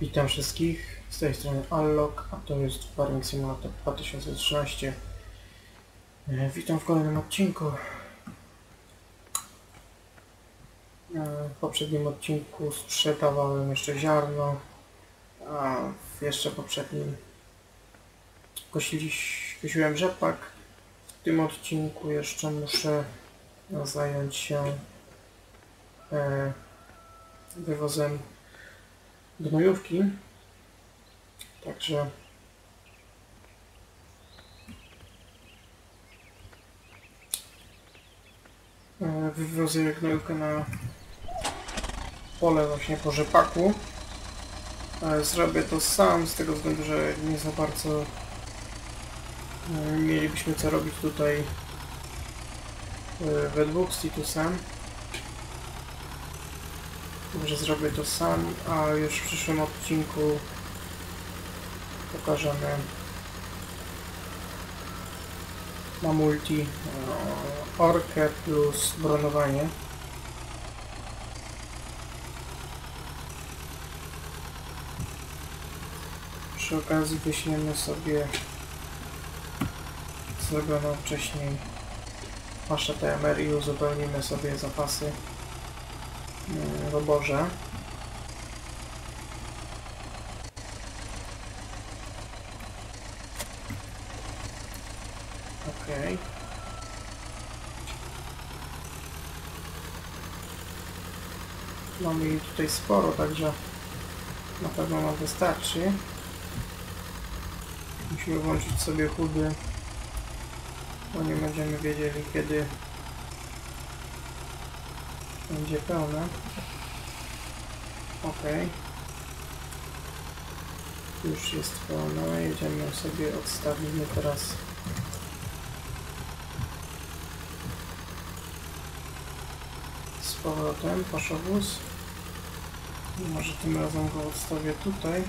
Witam wszystkich, z tej strony Allok, a to jest Farming Simulator 2013. E, Witam w kolejnym odcinku. E, W poprzednim odcinku sprzedawałem jeszcze ziarno, a w jeszcze poprzednim kosiłem rzepak. W tym odcinku jeszcze muszę zająć się e, wywozem gnojówki. Także e, wywiozę gnojówkę na pole właśnie po rzepaku. E, Zrobię to sam z tego względu, że nie za bardzo e, mielibyśmy co robić tutaj we dwóch z Titusem. Może zrobię to sam, a już w przyszłym odcinku pokażemy. Na multi e, orkę plus bronowanie. Przy okazji wyśniemy sobie zrobioną wcześniej. Paszę TMR i uzupełnimy sobie zapasy w oborze. Okej. Mamy jej tutaj sporo, także na pewno nam wystarczy. Musimy włączyć sobie chudy, bo nie będziemy wiedzieli kiedy będzie pełne. Ok. Już jest pełne. Jedziemy sobie, odstawimy teraz z powrotem paszowóz. Może tym razem go odstawię tutaj.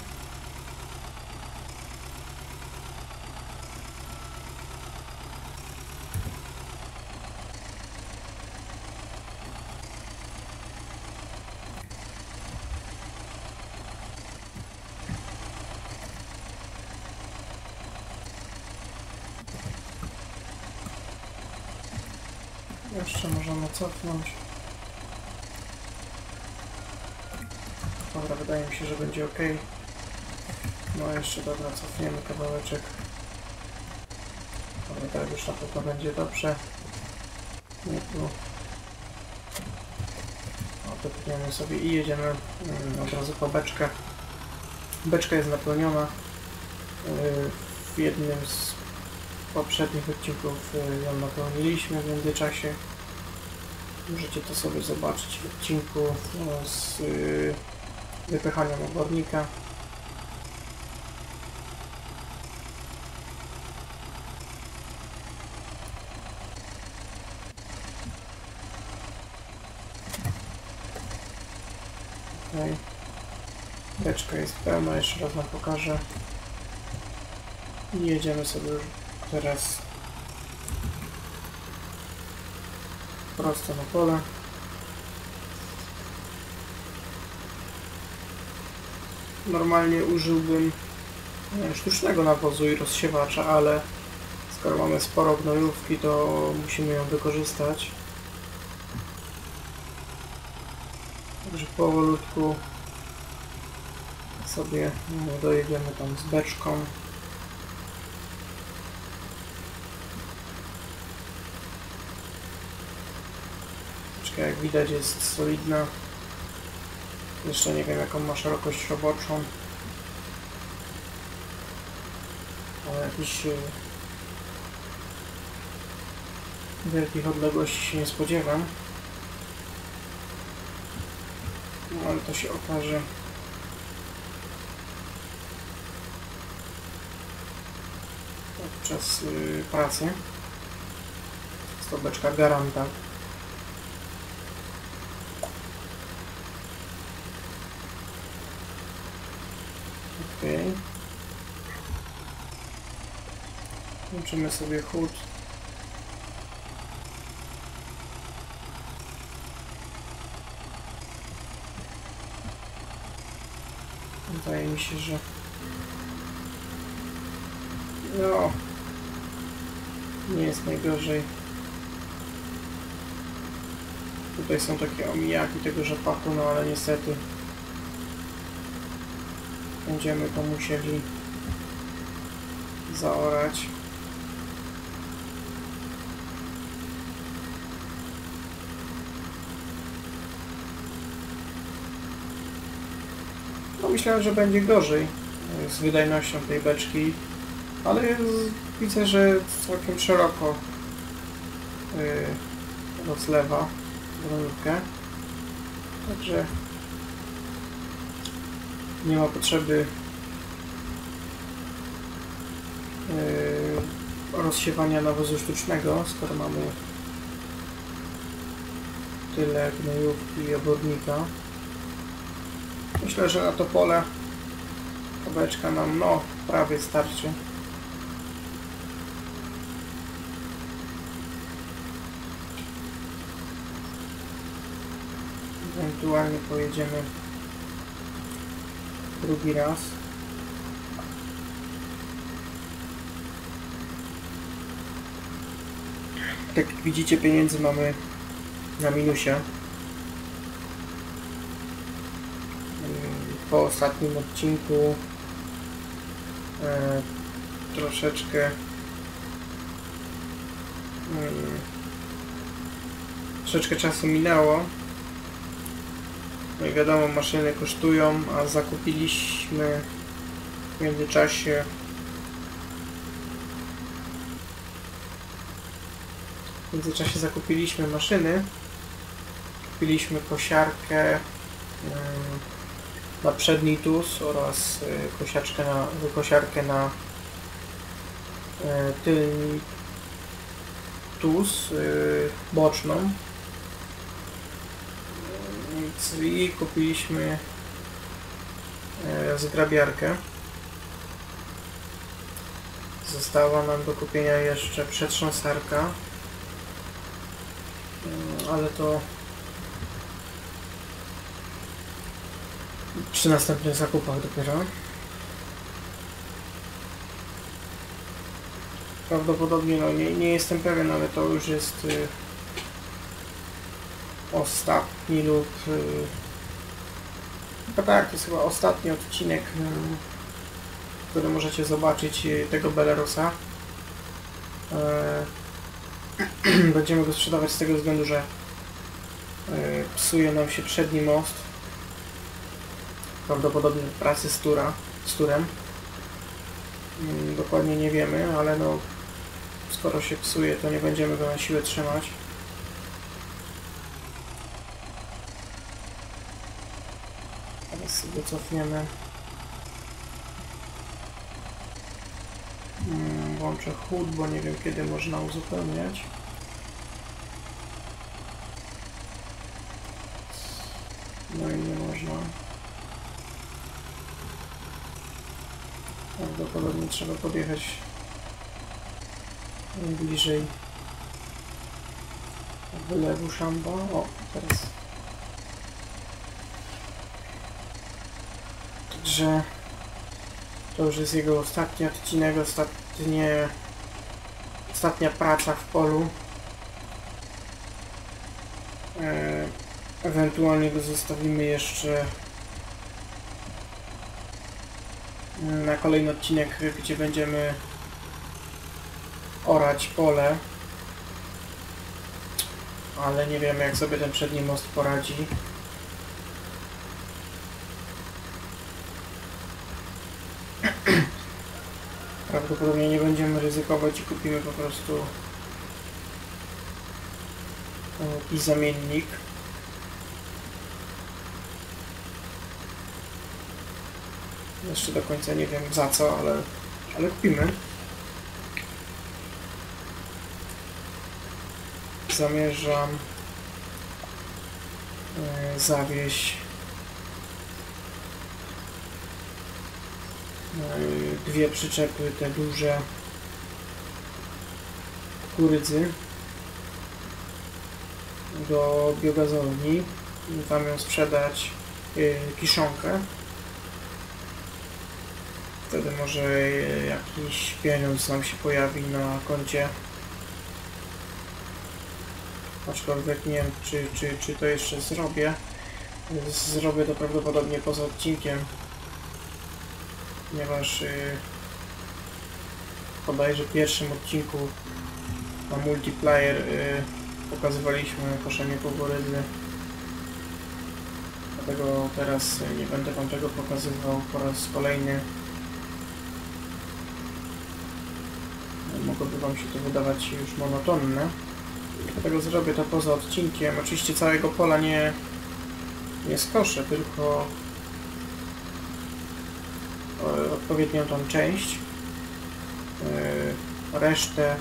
Jeszcze możemy cofnąć. Dobra, wydaje mi się, że będzie ok. No jeszcze dobra, cofniemy kawałeczek. Dobra, tak już na pewno będzie dobrze. Nie tu. Odepniemy sobie i jedziemy mm, od razu po beczkę. Beczka jest napełniona. Yy, W jednym z poprzednich odcinków y, ją napełniliśmy w międzyczasie. Możecie to sobie zobaczyć w odcinku no, z y, wypychaniem obornika. Okay. Beczka jest pełna, jeszcze raz Wam pokażę. I jedziemy sobie już teraz prosto na pole. Normalnie użyłbym sztucznego nawozu i rozsiewacza, ale skoro mamy sporo gnojówki, to musimy ją wykorzystać. Także powolutku sobie dojedziemy tam z beczką. Jak widać jest solidna. Jeszcze nie wiem jaką ma szerokość roboczą. Ale jakichś e, wielkich odległości się nie spodziewam. No ale to się okaże. Podczas y, pracy. Jest to beczka garanta. Okej. Włączymy sobie chód. Wydaje mi się, że... No... Nie jest najgorzej. Tutaj są takie omijaki tego rzepaku, no ale niestety będziemy to musieli zaorać. No myślałem, że będzie gorzej e, z wydajnością tej beczki, ale widzę, że całkiem szeroko yy, rozlewa granulkę. Także nie ma potrzeby yy, rozsiewania nawozu sztucznego, skoro mamy tyle gnojówki i obodnika. Myślę, że na to pole beczka nam no prawie starczy. Ewentualnie pojedziemy drugi raz. Tak jak widzicie pieniędzy mamy na minusie. Po ostatnim odcinku e, troszeczkę mm, troszeczkę czasu minęło i wiadomo, maszyny kosztują, a zakupiliśmy w międzyczasie w międzyczasie zakupiliśmy maszyny. Kupiliśmy kosiarkę na przedni tus oraz y, kosiaczkę na, kosiarkę na y, tylny tus y, boczną i kupiliśmy e, zgrabiarkę. Została nam do kupienia jeszcze przetrząsarka, mm, ale to przy następnych zakupach dopiero. Prawdopodobnie, no nie, nie jestem pewien, ale to już jest y, ostatni lub yy, chyba tak, to jest chyba ostatni odcinek, yy, który możecie zobaczyć yy, tego Belarusa. Yy, będziemy go sprzedawać z tego względu, że psuje nam się przedni most. Prawdopodobnie pracy z, tura, z turem. Yy, dokładnie nie wiemy, ale no skoro się psuje, to nie będziemy go na siłę trzymać. Sobie cofniemy. Hmm, włączę chód, bo nie wiem kiedy można uzupełniać. No i nie można. Prawdopodobnie trzeba podjechać bliżej wylewu szamba. O, teraz że to już jest jego ostatni odcinek, ostatnie, ostatnia praca w polu. E, ewentualnie go zostawimy jeszcze na kolejny odcinek, gdzie będziemy orać pole. Ale nie wiem jak sobie ten przedni most poradzi. Prawdopodobnie nie będziemy ryzykować i kupimy po prostu jakiś zamiennik. Jeszcze do końca nie wiem za co, ale, ale kupimy. Zamierzam e, zawieść dwie przyczepy, te duże kukurydzy do biogazowni tam ją sprzedać yy, kiszonkę Wtedy może e, jakiś pieniądz nam się pojawi na koncie. Aczkolwiek nie wiem, czy, czy, czy to jeszcze zrobię. Zrobię to prawdopodobnie poza odcinkiem. Ponieważ yy, bodajże w pierwszym odcinku na multiplayer yy, pokazywaliśmy koszenie kukurydzy. Dlatego teraz nie będę wam tego pokazywał po raz kolejny. Mogłoby wam się to wydawać już monotonne. Dlatego zrobię to poza odcinkiem. Oczywiście całego pola nie, nie skoszę, tylko odpowiednią tą część. E, Resztę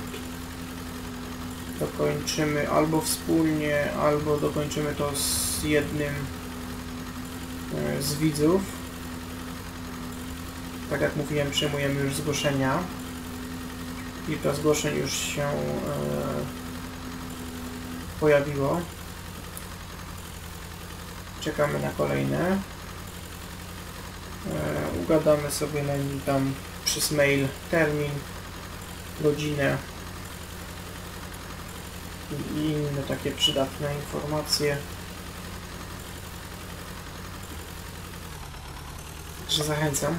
dokończymy albo wspólnie, albo dokończymy to z jednym e, z widzów. Tak jak mówiłem, przyjmujemy już zgłoszenia. Kilka zgłoszeń już się e, pojawiło. Czekamy na kolejne. Ugadamy sobie na nim tam przez mail termin, godzinę i inne takie przydatne informacje. Także zachęcam.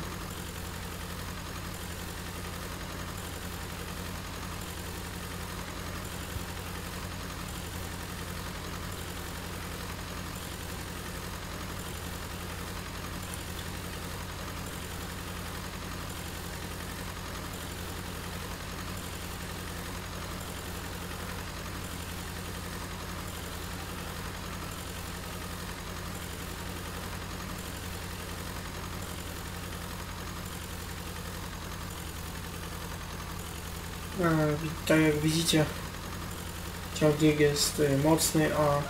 Tak jak widzicie, ciągnik jest y, mocny, a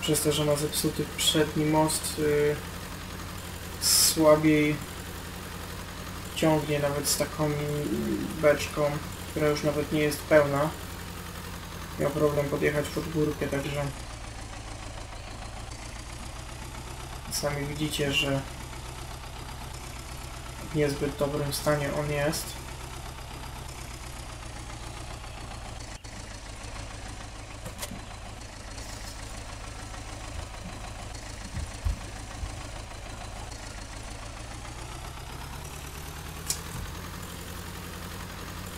przez to, że ma zepsuty przedni most, y, słabiej ciągnie nawet z taką beczką, która już nawet nie jest pełna. Miał problem podjechać pod górkę, także sami widzicie, że w niezbyt dobrym stanie on jest.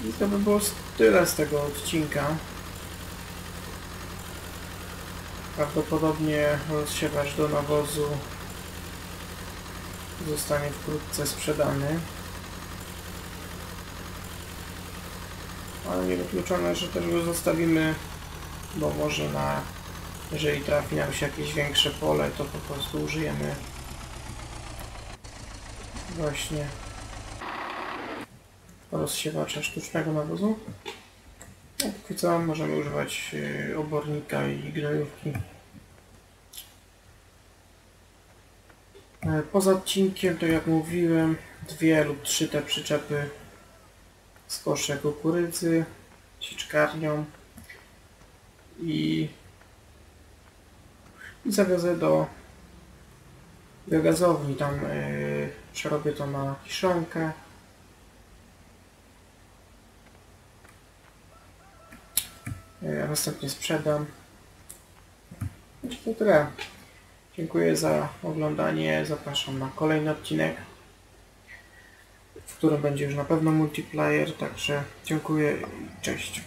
I to by było tyle z tego odcinka. Prawdopodobnie rozsiewacz do nawozu zostanie wkrótce sprzedany. Ale niewykluczone, że też go zostawimy, bo może na, jeżeli trafi nam się jakieś większe pole, to po prostu użyjemy właśnie rozsiewacza sztucznego nawozu. A póki co możemy używać y, obornika i gnojówki. E, Poza odcinkiem, to jak mówiłem, dwie lub trzy te przyczepy skoszę kukurydzy, sieczkarnią i, i zawiozę do biogazowni. Tam yy, przerobię to na kiszonkę. Następnie sprzedam. I to tyle. Dziękuję za oglądanie. Zapraszam na kolejny odcinek, w którym będzie już na pewno multiplayer. Także dziękuję i cześć.